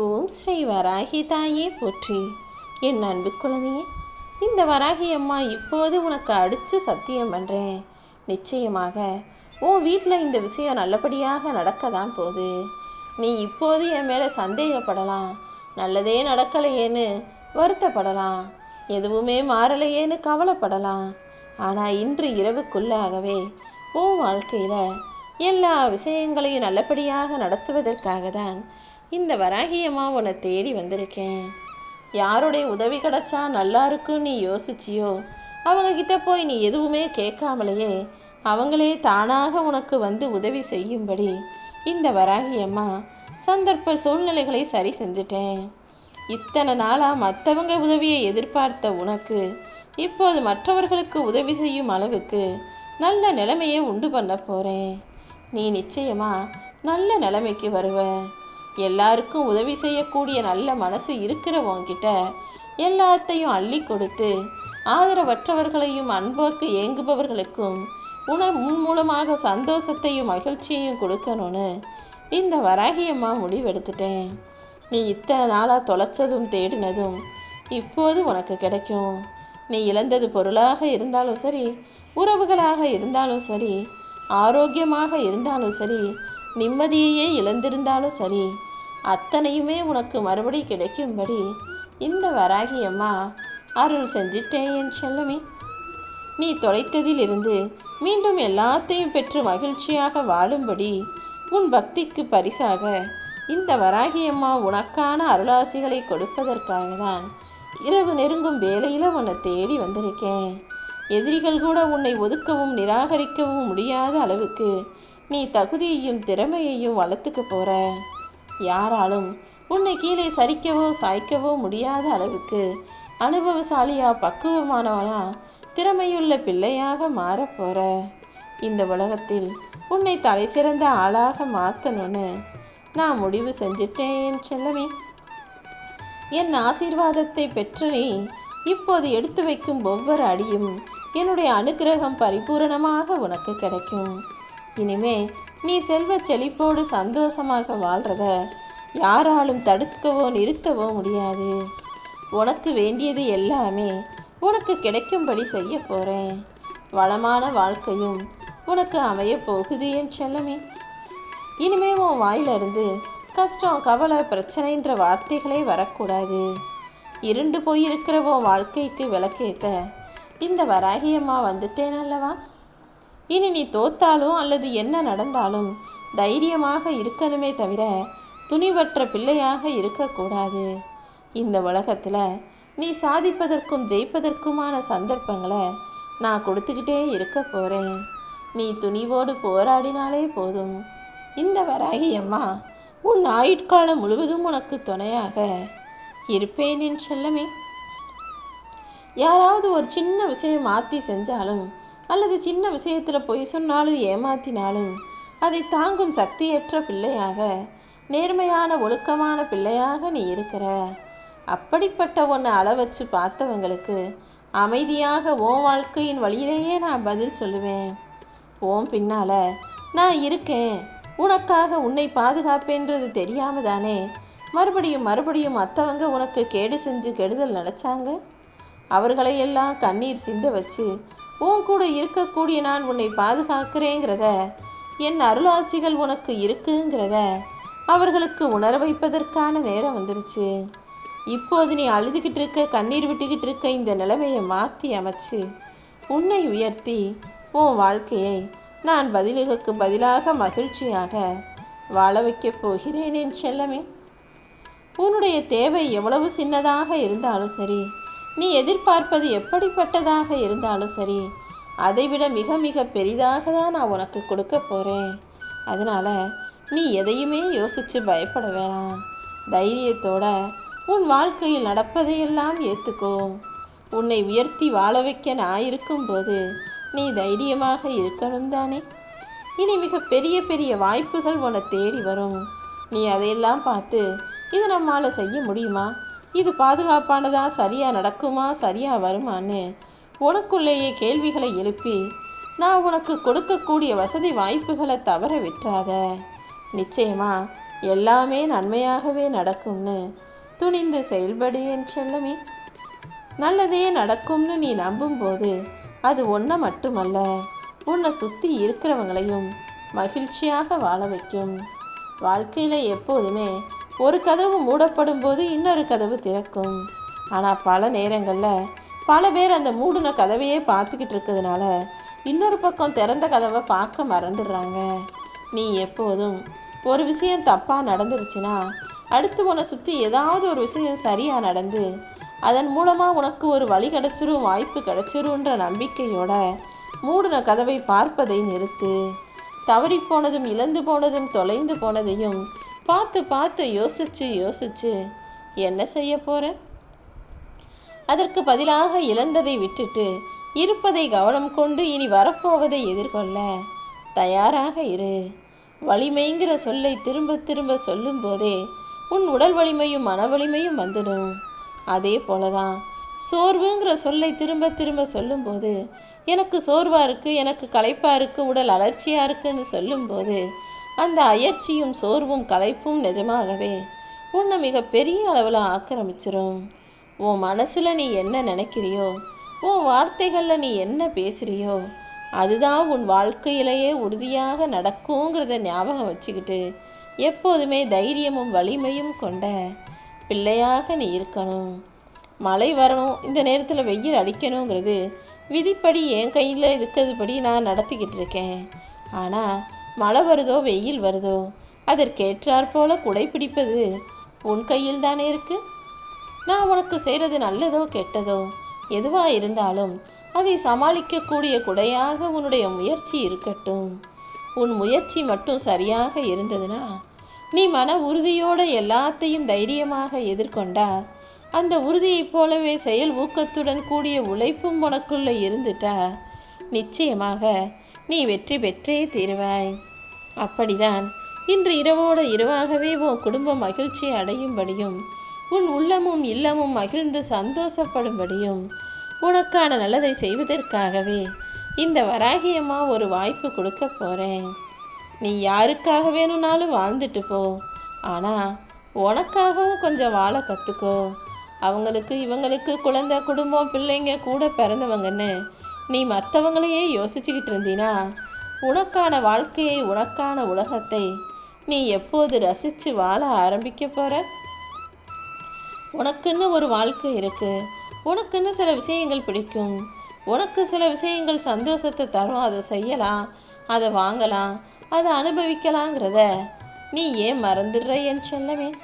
ஓம் ஸ்ரீ வராகி தாயே போற்றி. என் அன்பு குழந்தையே இந்த வராகி அம்மா இப்போது உனக்கு அடித்து சத்தியம் பண்ணுறேன் நிச்சயமாக உன் வீட்டில் இந்த விஷயம் நல்லபடியாக நடக்க தான் போகுது. நீ இப்போது என் மேலே சந்தேகப்படலாம். நல்லதே நடக்கலையேன்னு வருத்தப்படலாம். எதுவுமே மாறலையேன்னு கவலைப்படலாம். ஆனால் இன்று இரவுக்குள்ளாகவே உன் வாழ்க்கையில் எல்லா விஷயங்களையும் நல்லபடியாக நடத்துவதற்காக தான் இந்த வராகியம்மா உன்னை தேடி வந்திருக்கேன். யாருடைய உதவி கிடைச்சா நல்லா இருக்கும்னு நீ யோசிச்சியோ? அவங்க கிட்ட போய் நீ எதுவுமே கேட்காமலேயே அவங்களே தானாக உனக்கு வந்து உதவி செய்யும்படி இந்த வராகியம்மா சந்தர்ப்ப சூழ்நிலைகளை சரி செஞ்சுட்டேன். இத்தனை நாளாக மற்றவங்க உதவியை எதிர்பார்த்த உனக்கு இப்போது மற்றவர்களுக்கு உதவி செய்யும் அளவுக்கு நல்ல நிலைமையை உண்டு பண்ண போகிறேன் நீ நிச்சயமா நல்ல நிலைமைக்கு வருவ. எல்லாருக்கும் உதவி செய்யக்கூடிய நல்ல மனசு இருக்கிறவங்கிட்ட எல்லாத்தையும் அள்ளி கொடுத்து ஆதரவற்றவர்களையும் அன்போக்கு ஏங்குபவர்களுக்கும் உன முன் மூலமாக சந்தோஷத்தையும் மகிழ்ச்சியையும் கொடுக்கணும்னு இந்த வராகியம்மா முடிவெடுத்துட்டேன். நீ இத்தனை நாளாக தொலைச்சதும் தேடினதும் இப்போது உனக்கு கிடைக்கும். நீ இழந்தது பொருளாக இருந்தாலும் சரி உறவுகளாக இருந்தாலும் சரி ஆரோக்கியமாக இருந்தாலும் சரி நிம்மதியையே இழந்திருந்தாலும் சரி அத்தனையுமே உனக்கு மறுபடி கிடைக்கும்படி இந்த வராகி அம்மா அருள் செஞ்சிட்டேன் என் செல்லமே. நீ தொலைத்ததிலிருந்து மீண்டும் எல்லாத்தையும் பெற்று மகிழ்ச்சியாக வாழும்படி உன் பக்திக்கு பரிசாக இந்த வராகியம்மா உனக்கான அருளாசிகளை கொடுப்பதற்காக தான் இரவு நெருங்கும் வேலையில் உன்னை தேடி வந்திருக்கேன். எதிரிகள் கூட உன்னை ஒதுக்கவும் நிராகரிக்கவும் முடியாத அளவுக்கு நீ தகுதியையும் திறமையையும் வளர்த்துக்க போகிற யாராலும் உன்னை கீழே சரிக்கவோ சாய்க்கவோ முடியாத அளவுக்கு அனுபவசாலியா பக்குவமானவனா திறமையுள்ள பிள்ளையாக மாறப் போற. இந்த உலகத்தில் உன்னை தலை சிறந்த ஆளாக மாற்றணும்னு நான் முடிவு செஞ்சிட்டேன் செல்லவே செல்லமே. என் ஆசீர்வாதத்தை பெற்று நீ இப்போது எடுத்து வைக்கும் ஒவ்வொரு அடியும் என்னுடைய அனுக்கிரகம் பரிபூரணமாக உனக்கு கிடைக்கும். இனிமே நீ செல்வ செழிப்போடு சந்தோஷமாக வாழ்றத யாராலும் தடுக்கவோ நிறுத்தவோ முடியாது. உனக்கு வேண்டியது எல்லாமே உனக்கு கிடைக்கும்படி செய்ய போறேன். வளமான வாழ்க்கையும் உனக்கு அமைய போகுது என் செல்லமே. இனிமே உன் வாயிலிருந்து கஷ்டம் கவலை பிரச்சனைன்ற வார்த்தைகளே வரக்கூடாது. இருண்டு போயிருக்கிற உன் வாழ்க்கைக்கு விளக்கேத்த இந்த வராகியம்மா வந்துட்டேன் அல்லவா? இனி நீ தோத்தாலும் அல்லது என்ன நடந்தாலும் தைரியமாக இருக்கணுமே தவிர துணிவற்ற பிள்ளையாக இருக்கக்கூடாது. இந்த உலகத்தில் நீ சாதிப்பதற்கும் ஜெயிப்பதற்குமான சந்தர்ப்பங்களை நான் கொடுத்துக்கிட்டே இருக்க போகிறேன் நீ துணிவோடு போராடினாலே போதும். இந்த வராகி அம்மா உன் ஆயுட்காலம் முழுவதும் உனக்கு துணையாக இருப்பேன் என் செல்லமே. யாராவது ஒரு சின்ன விஷயம் மாற்றி செஞ்சாலும் அல்லது சின்ன விஷயத்தில் பொய் சொன்னாலும் ஏமாத்தினாலும் அதை தாங்கும் சக்தியற்ற பிள்ளையாக நேர்மையான ஒழுக்கமான பிள்ளையாக நீ இருக்கிற. அப்படிப்பட்ட ஒன்று அளவச்சு பார்த்தவங்களுக்கு அமைதியாக ஓன் வாழ்க்கையின் வழியிலேயே நான் பதில் சொல்லுவேன். ஓம் பின்னால நான் இருக்கேன். உனக்காக உன்னை பாதுகாப்பேன்றது தெரியாம தானே மறுபடியும் மறுபடியும் மற்றவங்க உனக்கு கேடு செஞ்சு கெடுதல் நினச்சாங்க? அவர்களையெல்லாம் கண்ணீர் சிந்த வச்சு உன் கூட இருக்கக்கூடிய நான் உன்னை பாதுகாக்கிறேங்கிறத என் அருளாசிகள் உனக்கு இருக்குங்கிறத அவர்களுக்கு உணர வைப்பதற்கான நேரம் வந்துருச்சு. இப்போது நீ அழுதுகிட்டு இருக்க கண்ணீர் விட்டுக்கிட்டு இருக்க இந்த நிலைமையை மாற்றி அமைச்சு உன்னை உயர்த்தி உன் வாழ்க்கையை நான் பதிலுக்கு பதிலாக மகிழ்ச்சியாக வாழ வைக்கப் போகிறேன் என் செல்லமே. உன்னுடைய தேவை எவ்வளவு சின்னதாக இருந்தாலும் சரி நீ எதிர்பார்ப்பது எப்படிப்பட்டதாக இருந்தாலும் சரி அதைவிட மிக மிக பெரிதாக தான் நான் உனக்கு கொடுக்க போகிறேன் அதனால நீ எதையுமே யோசித்து பயப்பட வேணாம். தைரியத்தோட உன் வாழ்க்கையில் நடப்பதையெல்லாம் ஏற்றுக்கோ உன்னை உயர்த்தி வாழ வைக்க நான் இருக்கும்போது நீ தைரியமாக இருக்கணும் தானே? இனி மிக பெரிய பெரிய வாய்ப்புகள் உன்னை தேடி வரும். நீ அதையெல்லாம் பார்த்து இது நம்மால் செய்ய முடியுமா? இது பாதுகாப்பானதா? சரியா நடக்குமா? சரியா வருமான்னு உனக்குள்ளேயே கேள்விகளை எழுப்பி நான் உனக்கு கொடுக்கக்கூடிய வசதி வாய்ப்புகளை தவற விட்டுறாத. நிச்சயமா எல்லாமே நன்மையாகவே நடக்கும்னு துணிந்து செயல்படு என் செல்லமே. நல்லதே நடக்கும்னு நீ நம்பும்போது அது ஒன்றை மட்டுமல்ல உன்னை சுற்றி இருக்கிறவங்களையும் மகிழ்ச்சியாக வாழ வைக்கும். வாழ்க்கையில் எப்போதுமே ஒரு கதவு மூடப்படும் போது இன்னொரு கதவு திறக்கும். ஆனால் பல நேரங்களில் பல பேர் அந்த மூடின கதவையே பார்த்துக்கிட்டு இருக்கிறதுனால இன்னொரு பக்கம் திறந்த கதவை பார்க்க மறந்துடுறாங்க. நீ எப்போதும் ஒரு விஷயம் தப்பாக நடந்துருச்சுன்னா அடுத்து உன்னை சுற்றி ஏதாவது ஒரு விஷயம் சரியாக நடந்து அதன் மூலமாக உனக்கு ஒரு வழி கிடச்சிரும் வாய்ப்பு கிடச்சிரும்ன்ற நம்பிக்கையோட மூடின கதவை பார்ப்பதை நிறுத்து. தவறி போனதும் இழந்து போனதும் தொலைந்து போனதையும் பார்த்து பார்த்து யோசிச்சு யோசிச்சு என்ன செய்ய போற? அதற்கு பதிலாக இழந்ததை விட்டுட்டு இருப்பதை கவனம் கொண்டு இனி வரப்போவதை எதிர்கொள்ள தயாராக இரு. வலிமைங்கிற சொல்லை திரும்ப திரும்ப சொல்லும் போதே உன் உடல் வலிமையும் மன வலிமையும் வந்துடும். அதே போலதான் சோர்வுங்கிற சொல்லை திரும்ப திரும்ப சொல்லும்போது எனக்கு சோர்வா இருக்கு எனக்கு களைப்பா இருக்கு உடல் அலர்ச்சியா இருக்குன்னு சொல்லும்போது அந்த அயற்சியும் சோர்வும் களைப்பும் நிஜமாகவே உன்னை மிக பெரிய அளவில் ஆக்கிரமிச்சிரும். உன் மனசில் நீ என்ன நினைக்கிறியோ உன் வார்த்தைகளில் நீ என்ன பேசுகிறியோ அதுதான் உன் வாழ்க்கையிலேயே உறுதியாக நடக்குங்கிறத ஞாபகம் வச்சுக்கிட்டு எப்போதுமே தைரியமும் வலிமையும் கொண்ட பிள்ளையாக நீ இருக்கணும். மழை வரணும் இந்த நேரத்தில் வெயில் அடிக்கணுங்கிறது விதிப்படி என் கையில் இருக்கிறதுபடி நான் நடத்திக்கிட்டு இருக்கேன். ஆனால் மழை வருதோ வெயில் வருதோ அதற்கேற்றாற் போல குடை பிடிப்பது உன் கையில் தானே இருக்கு? நான் உனக்கு செய்கிறது நல்லதோ கெட்டதோ எதுவாக இருந்தாலும் அதை சமாளிக்கக்கூடிய குடையாக உன்னுடைய முயற்சி இருக்கட்டும். உன் முயற்சி மட்டும் சரியாக இருந்ததுன்னா நீ மன உறுதியோட எல்லாத்தையும் தைரியமாக எதிர்கொண்டா அந்த உறுதியைப் போலவே செயல் ஊக்கத்துடன் கூடிய உழைப்பும் உனக்குள்ளே இருந்துட்டா நிச்சயமாக நீ வெற்றி பெற்றே தீருவாய். அப்படிதான். இன்று இரவோடு இரவாகவே உன் குடும்பம் மகிழ்ச்சி அடையும்படியும் உன் உள்ளமும் இல்லமும் மகிழ்ந்து சந்தோஷப்படும்படியும் உனக்கான நல்லதை செய்வதற்காகவே இந்த வராகியம்மா ஒரு வாய்ப்பு கொடுக்க போகிறேன் நீ யாருக்காக வேணும்னாலும் வாழ்ந்துட்டு போ. ஆனால் உனக்காகவும் கொஞ்சம் வாழ கத்துக்கோ. அவங்களுக்கு இவங்களுக்கு குழந்தை குடும்பம் பிள்ளைங்க கூட பிறந்தவங்கன்னு நீ மற்றவங்களையே யோசிச்சுக்கிட்டு இருந்தீனா உனக்கான வாழ்க்கையை உனக்கான உலகத்தை நீ எப்போது ரசித்து வாழ ஆரம்பிக்க போகிற உனக்குன்னு ஒரு வாழ்க்கை இருக்கு. உனக்குன்னு சில விஷயங்கள் பிடிக்கும். உனக்கு சில விஷயங்கள் சந்தோஷத்தை தரும். அதை செய்யலாம் அதை வாங்கலாம் அதை அனுபவிக்கலாங்கிறத நீ ஏன் மறந்துடுற என்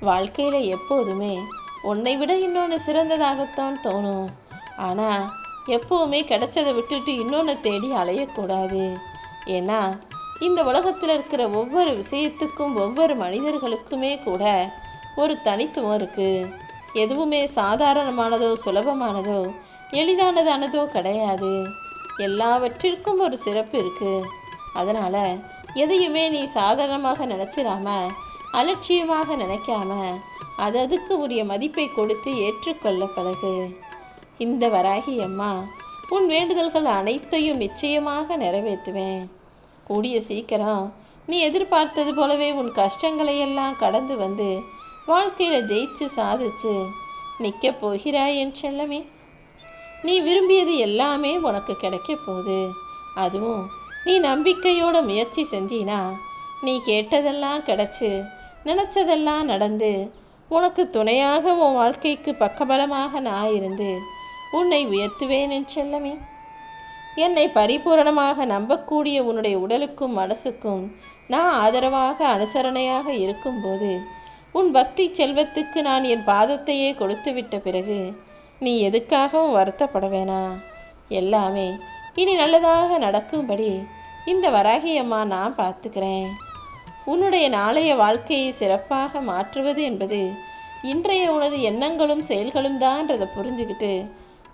வாழ்க்கையில் எப்போதுமே உன்னை விட இன்னொன்று சிறந்ததாகத்தான் தோணும். ஆனால் எப்போவுமே கிடைச்சதை விட்டுட்டு இன்னொன்று தேடி அலையக்கூடாது. ஏன்னா இந்த உலகத்தில் இருக்கிற ஒவ்வொரு விஷயத்துக்கும் ஒவ்வொரு மனிதர்களுக்குமே கூட ஒரு தனித்துவம் இருக்குது எதுவுமே சாதாரணமானதோ சுலபமானதோ எளிதானதானதோ கிடையாது. எல்லாவற்றிற்கும் ஒரு சிறப்பு இருக்குது அதனால் எதையுமே நீ சாதாரணமாக நினச்சிடாம அலட்சியமாக நினைக்காம அது அதுக்கு உரிய மதிப்பை கொடுத்து ஏற்றுக்கொள்ள பழகு. இந்த வராகி அம்மா உன் வேண்டுதல்கள் அனைத்தையும் நிச்சயமாக நிறைவேற்றுவேன். கூடிய சீக்கிரம் நீ எதிர்பார்த்தது போலவே உன் கஷ்டங்களை எல்லாம் கடந்து வந்து வாழ்க்கையில் ஜெயிச்சு சாதிச்சு நிற்க போகிறாய் என் செல்லமே. நீ விரும்பியது எல்லாமே உனக்கு கிடைக்க போகுது. அதுவும் நீ நம்பிக்கையோட முயற்சி செஞ்சினா நீ கேட்டதெல்லாம் கிடச்சி நினச்சதெல்லாம் நடந்து உனக்கு துணையாக உன் வாழ்க்கைக்கு பக்கபலமாக நான் இருந்து உன்னை உயர்த்துவேன் என் செல்லமே. என்னை பரிபூரணமாக நம்பக்கூடிய உன்னுடைய உடலுக்கும் மனசுக்கும் நான் ஆதரவாக அனுசரணையாக இருக்கும்போது உன் பக்தி செல்வத்துக்கு நான் என் பாதத்தையே கொடுத்து விட்ட பிறகு நீ எதுக்காகவும் வருத்தப்பட வேணாம் எல்லாமே இனி நல்லதாக நடக்கும்படி இந்த வராகியம்மா நான் பார்த்துக்கிறேன். உன்னுடைய நாளைய வாழ்க்கையை சிறப்பாக மாற்றுவது என்பது இன்றைய உனது எண்ணங்களும் செயல்களும் தான்றதை புரிஞ்சுக்கிட்டு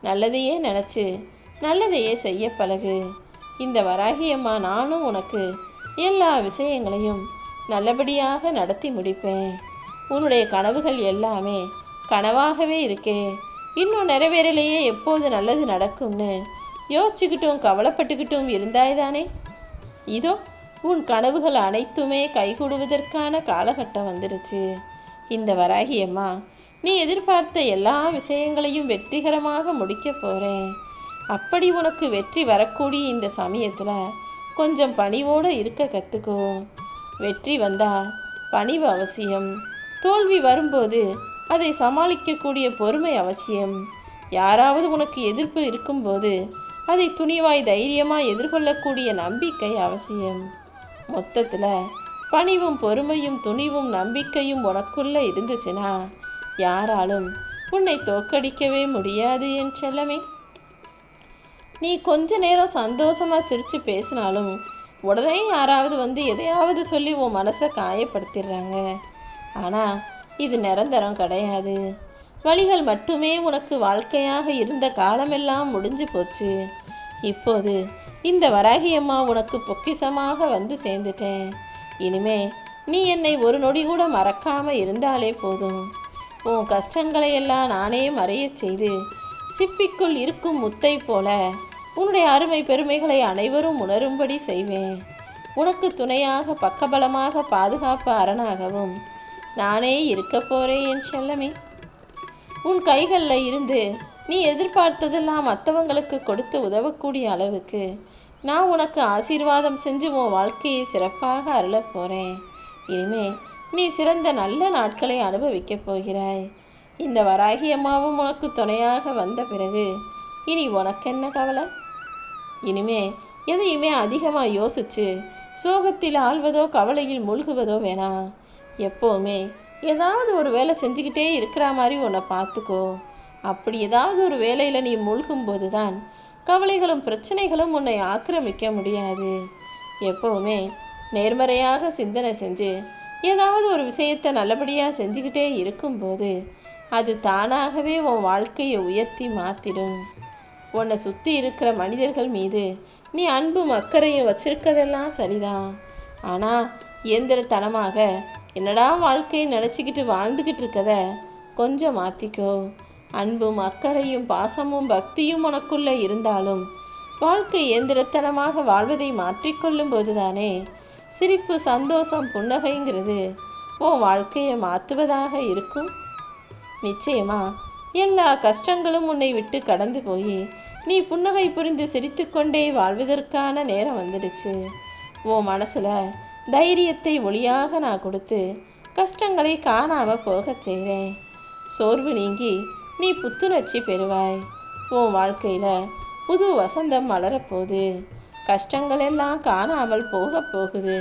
நல்லதையே நினச்சி நல்லதையே செய்ய பழகு. இந்த வராகியம்மா நானும் உனக்கு எல்லா விஷயங்களையும் நல்லபடியாக நடத்தி முடிப்பேன். உன்னுடைய கனவுகள் எல்லாமே கனவாகவே இருக்கே. இன்னும் நிறைவேறலையே எப்போது நல்லது நடக்கும்னு யோசிச்சுக்கிட்டும் கவலைப்பட்டுக்கிட்டும் இருந்தாய்தானே? இதோ உன் கனவுகள் அனைத்துமே கைகூடுவதற்கான காலகட்டம் வந்துருச்சு. இந்த வராகியம்மா நீ எதிர்பார்த்த எல்லா விஷயங்களையும் வெற்றிகரமாக முடிக்க போகிறேன் அப்படி உனக்கு வெற்றி வரக்கூடிய இந்த சமயத்தில் கொஞ்சம் பணிவோடு இருக்க கற்றுக்கோ வெற்றி வந்தால் பணிவு அவசியம். தோல்வி வரும்போது அதை சமாளிக்கக்கூடிய பொறுமை அவசியம். யாராவது உனக்கு எதிர்ப்பு இருக்கும்போது அதை துணிவாய் தைரியமாக எதிர்கொள்ளக்கூடிய நம்பிக்கை அவசியம். மொத்தத்தில் பணிவும் பொறுமையும் துணிவும் நம்பிக்கையும் உனக்குள்ளே இருந்துச்சுன்னா யாராலும் உன்னை தோக்கடிக்கவே முடியாது என் செல்லமே. நீ கொஞ்ச நேரம் சந்தோஷமா சிரிச்சு பேசினாலும் உடனே யாராவது வந்து எதையாவது சொல்லி உன் மனசை காயப்படுத்திடுறாங்க. ஆனா இது நிரந்தரம் கிடையாது. வழிகள் மட்டுமே உனக்கு வாழ்க்கையாக இருந்த காலமெல்லாம் முடிஞ்சு போச்சு. இப்போது இந்த வராகி அம்மா உனக்கு பொக்கிஷமாக வந்து சேர்ந்துட்டேன். இனிமே நீ என்னை ஒரு நொடி கூட மறக்காம இருந்தாலே போதும். உன் கஷ்டங்களையெல்லாம் நானே மறையச் செய்து சிப்பிக்குள் இருக்கும் முத்தை போல உன்னுடைய அருமை பெருமைகளை அனைவரும் உணரும்படி செய்வேன். உனக்கு துணையாக பக்கபலமாக பாதுகாப்பு அரணாகவும் நானே இருக்க போறேன் என் செல்லமே. உன் கைகளில் இருந்து நீ எதிர்பார்த்ததெல்லாம் மற்றவங்களுக்கு கொடுத்து உதவக்கூடிய அளவுக்கு நான் உனக்கு ஆசீர்வாதம் செஞ்சு உன் வாழ்க்கையை சிறப்பாக அருளப் போகிறேன் இனிமே நீ சிறந்த நல்ல நாட்களை அனுபவிக்கப் போகிறாய். இந்த வராகி அம்மாவும் உனக்கு துணையாக வந்த பிறகு இனி உனக்கென்ன கவலை? இனிமே எதையுமே அதிகமாக யோசிச்சு சோகத்தில் ஆழ்வதோ கவலையில் மூழ்குவதோ வேணாம் எப்போவுமே ஏதாவது ஒரு வேலை செஞ்சுக்கிட்டே இருக்கிற மாதிரி உன்னை பார்த்துக்கோ. அப்படி ஏதாவது ஒரு வேலையில் நீ மூழ்கும்போது தான் கவலைகளும் பிரச்சனைகளும் உன்னை ஆக்கிரமிக்க முடியாது. எப்போவுமே நேர்மறையாக சிந்தனை செஞ்சு ஏதாவது ஒரு விஷயத்தை நல்லபடியாக செஞ்சுக்கிட்டே இருக்கும்போது அது தானாகவே உன் வாழ்க்கையை உயர்த்தி மாத்திடும். உன்னை சுற்றி இருக்கிற மனிதர்கள் மீது நீ அன்பும் அக்கறையும் வச்சிருக்கதெல்லாம் சரிதான். ஆனால் இயந்திரத்தனமாக என்னடா வாழ்க்கையை நினச்சிக்கிட்டு வாழ்ந்துக்கிட்டு இருக்கத கொஞ்சம் மாற்றிக்கோ அன்பும் அக்கறையும் பாசமும் பக்தியும் உனக்குள்ளே இருந்தாலும் வாழ்க்கை இயந்திரத்தனமாக வாழ்வதை மாற்றிக்கொள்ளும் போதுதானே சிரிப்பு சந்தோஷம் புன்னகைங்கிறது உன் வாழ்க்கையை மாற்றுவதாக இருக்கும். நிச்சயமா எல்லா கஷ்டங்களும் உன்னை விட்டு கடந்து போய் நீ புன்னகை புரிந்து சிரித்துக்கொண்டே வாழ்வதற்கான நேரம் வந்துடுச்சு. உன் மனசுல தைரியத்தை ஒளியாக நான் கொடுத்து கஷ்டங்களை காணாம போகச் செய்கிறேன் சோர்வு நீங்கி நீ புத்துணர்ச்சி பெறுவாய். உன் வாழ்க்கையில புது வசந்தம் மலரப்போகுது. கஷ்டங்கள் எல்லாம் காணாமல் போக போகுது.